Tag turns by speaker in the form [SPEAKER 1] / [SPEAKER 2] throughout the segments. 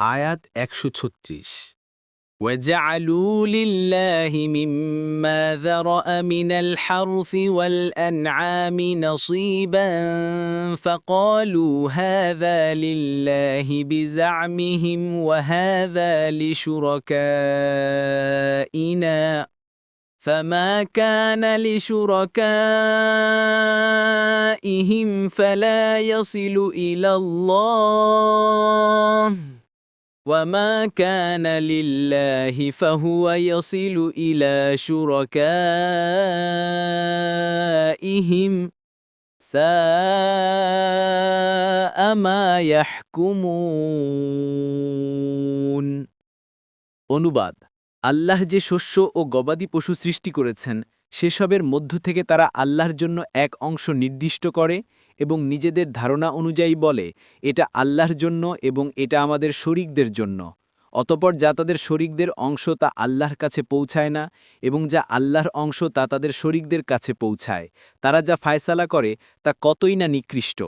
[SPEAKER 1] আয়াত একশো ছত্রিশ وجعلوا لله مما ذرأ من الحرث والأنعام نصيبا فقالوا هذا لله بزعمهم وهذا لشركائنا فما كان لشركائهم فلا يصل إلى الله وما كان لله فهو يصل إلى شركائهم ساء ما يحكمون অনুবাদ আল্লাহ যে শস্য ও গবাদি পশু সৃষ্টি করেছেন সেসবের মধ্য থেকে তারা আল্লাহর জন্য এক অংশ নির্দিষ্ট করে এবং নিজেদের ধারণা অনুযায়ী বলে, এটা আল্লাহর জন্য এবং এটা আমাদের শরিকদের জন্য। অতপর যা তাদের শরিকদের অংশ তা আল্লাহর কাছে পৌঁছায় না এবং যা আল্লাহর অংশ তা তাদের শরিকদের কাছে পৌঁছায়। তারা যা ফায়সালা করে তা কতই না নিকৃষ্ট।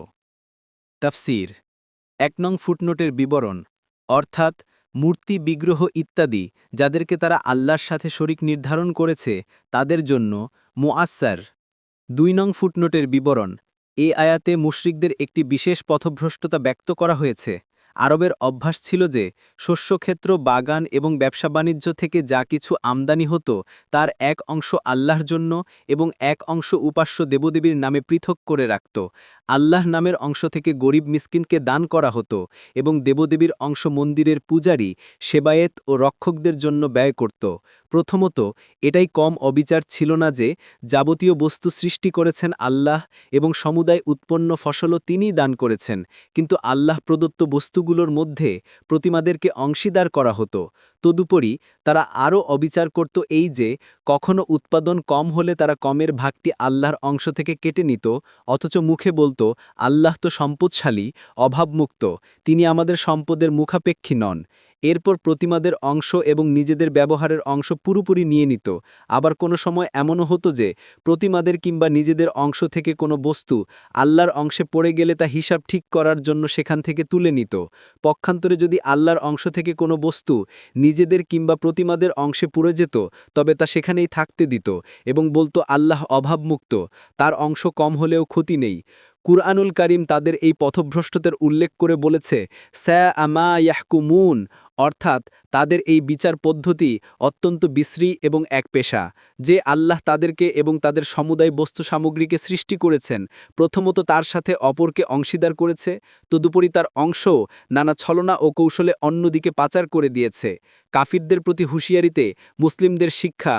[SPEAKER 1] তাফসির, এক নং ফুটনোটের বিবরণ, অর্থাৎ মূর্তি, বিগ্রহ ইত্যাদি যাদেরকে তারা আল্লাহর সাথে শরিক নির্ধারণ করেছে, তাদের জন্য মুআসার দুই নং ফুটনোটের বিবরণ এ আয়াতে মুশ্রিকদের একটি বিশেষ পথভ্রষ্টতা ব্যক্ত করা হয়েছে। আরবের অভ্যাস ছিল যে, শস্যক্ষেত্র, বাগান এবং ব্যবসা বাণিজ্য থেকে যা কিছু আমদানি হতো, তার এক অংশ আল্লাহর জন্য এবং এক অংশ উপাস্য দেবদেবীর নামে পৃথক করে রাখত। আল্লাহ নামের অংশ থেকে গরিব মিসকিনকে দান করা হতো এবং দেবদেবীর অংশ মন্দিরের পূজারী, সেবায়েত ও রক্ষকদের জন্য ব্যয় করত। প্রথমত, এটাই কম অবিচার ছিল না যে, যাবতীয় বস্তু সৃষ্টি করেছেন আল্লাহ এবং সমুদায় উৎপন্ন ফসলও তিনিই দান করেছেন, কিন্তু আল্লাহ প্রদত্ত বস্তুগুলোর মধ্যে প্রতিমাদেরকে অংশীদার করা হতো। তদুপরি তারা আরও অবিচার করত এই যে, কখনো উৎপাদন কম হলে তারা কমের ভাগটি আল্লাহর অংশ থেকে কেটে নিত, অথচ মুখে বলতো, আল্লাহ তো সম্পদশালী, অভাবমুক্ত, তিনি আমাদের সম্পদের মুখাপেক্ষী নন। এরপর প্রতিমাদের অংশ এবং নিজেদের ব্যবহারের অংশ পুরোপুরি নিয়ে নিত। আবার কোনো সময় এমনও হতো যে, প্রতিমাদের কিংবা নিজেদের অংশ থেকে কোনো বস্তু আল্লাহর অংশে পড়ে গেলে তা হিসাব ঠিক করার জন্য সেখান থেকে তুলে নিত। পক্ষান্তরে যদি আল্লাহর অংশ থেকে কোনো বস্তু নিজেদের কিংবা প্রতিমাদের অংশে পুড়ে যেত, তবে তা সেখানেই থাকতে দিত এবং বলতো আল্লাহ অভাবমুক্ত, তার অংশ কম হলেও ক্ষতি নেই। কুরআনুল কারিম তাদের এই পথভ্রষ্টতার উল্লেখ করে বলেছে স্যা আমা ইয়াহকুমুন অর্থাৎ তাদের এই বিচার পদ্ধতি অত্যন্ত বিশ্রী এবং এক পেশা। যে আল্লাহ তাদেরকে এবং তাদের সমুদায় বস্তু সামগ্রীকে সৃষ্টি করেছেন, প্রথমত তার সাথে অপরকে অংশীদার করেছে, তদুপরি তার অংশ নানা ছলনা ও কৌশলে অন্যদিকে পাচার করে দিয়েছে। কাফিরদের প্রতি হুঁশিয়ারিতে মুসলিমদের শিক্ষা,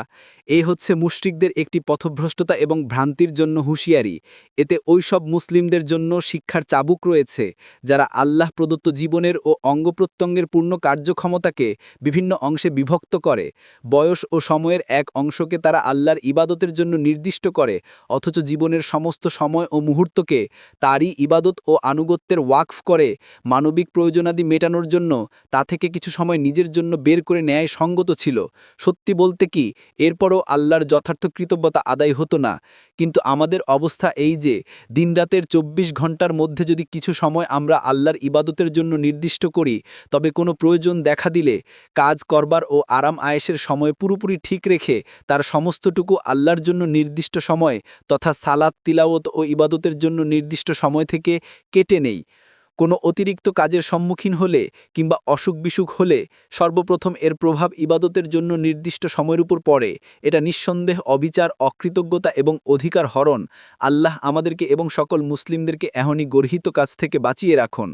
[SPEAKER 1] এ হচ্ছে মুশরিকদের একটি পথভ্রষ্টতা এবং ভ্রান্তির জন্য হুঁশিয়ারি। এতে ওইসব মুসলিমদের জন্য শিক্ষার চাবুক রয়েছে, যারা আল্লাহ প্রদত্ত জীবনের ও অঙ্গপ্রত্যঙ্গের পূর্ণ কার্যক্ষমতাকে বিভিন্ন অংশে বিভক্ত করে। বয়স ও সময়ের এক অংশকে তারা আল্লাহর ইবাদতের জন্য নির্দিষ্ট করে, অথচ জীবনের সমস্ত সময় ও মুহূর্তকে তারই ইবাদত ও আনুগত্যের ওয়াকফ করে মানবিক প্রয়োজনাদি মেটানোর জন্য, তা থেকে কিছু সময় নিজের জন্য বের করে নেয় সঙ্গত ছিল। সত্যি বলতে কি, এরপরও আল্লাহর যথার্থ কৃতজ্ঞতা আদায় হতো না। কিন্তু আমাদের অবস্থা এই যে, দিনরাতের চব্বিশ ঘণ্টার মধ্যে যদি কিছু সময় আমরা আল্লাহর ইবাদতের জন্য নির্দিষ্ট করি, তবে কোনো প্রয়োজন দেখা দিলে কাজ করবার ও আরাম আয়েসের সময় পুরোপুরি ঠিক রেখে তার সমস্তটুকু আল্লাহর জন্য নির্দিষ্ট সময় তথা সালাত তিলাওত ও ইবাদতের জন্য নির্দিষ্ট সময় থেকে কেটে নেই। কোনো অতিরিক্ত কাজের সম্মুখীন হলে কিংবা অসুখ বিসুখ হলে সর্বপ্রথম এর প্রভাব ইবাদতের জন্য নির্দিষ্ট সময়ের উপর পড়ে। এটা নিঃসন্দেহ অবিচার, অকৃতজ্ঞতা এবং অধিকার হরণ। আল্লাহ আমাদেরকে এবং সকল মুসলিমদেরকে এহনই গর্হিত কাজ থেকে বাঁচিয়ে রাখুন।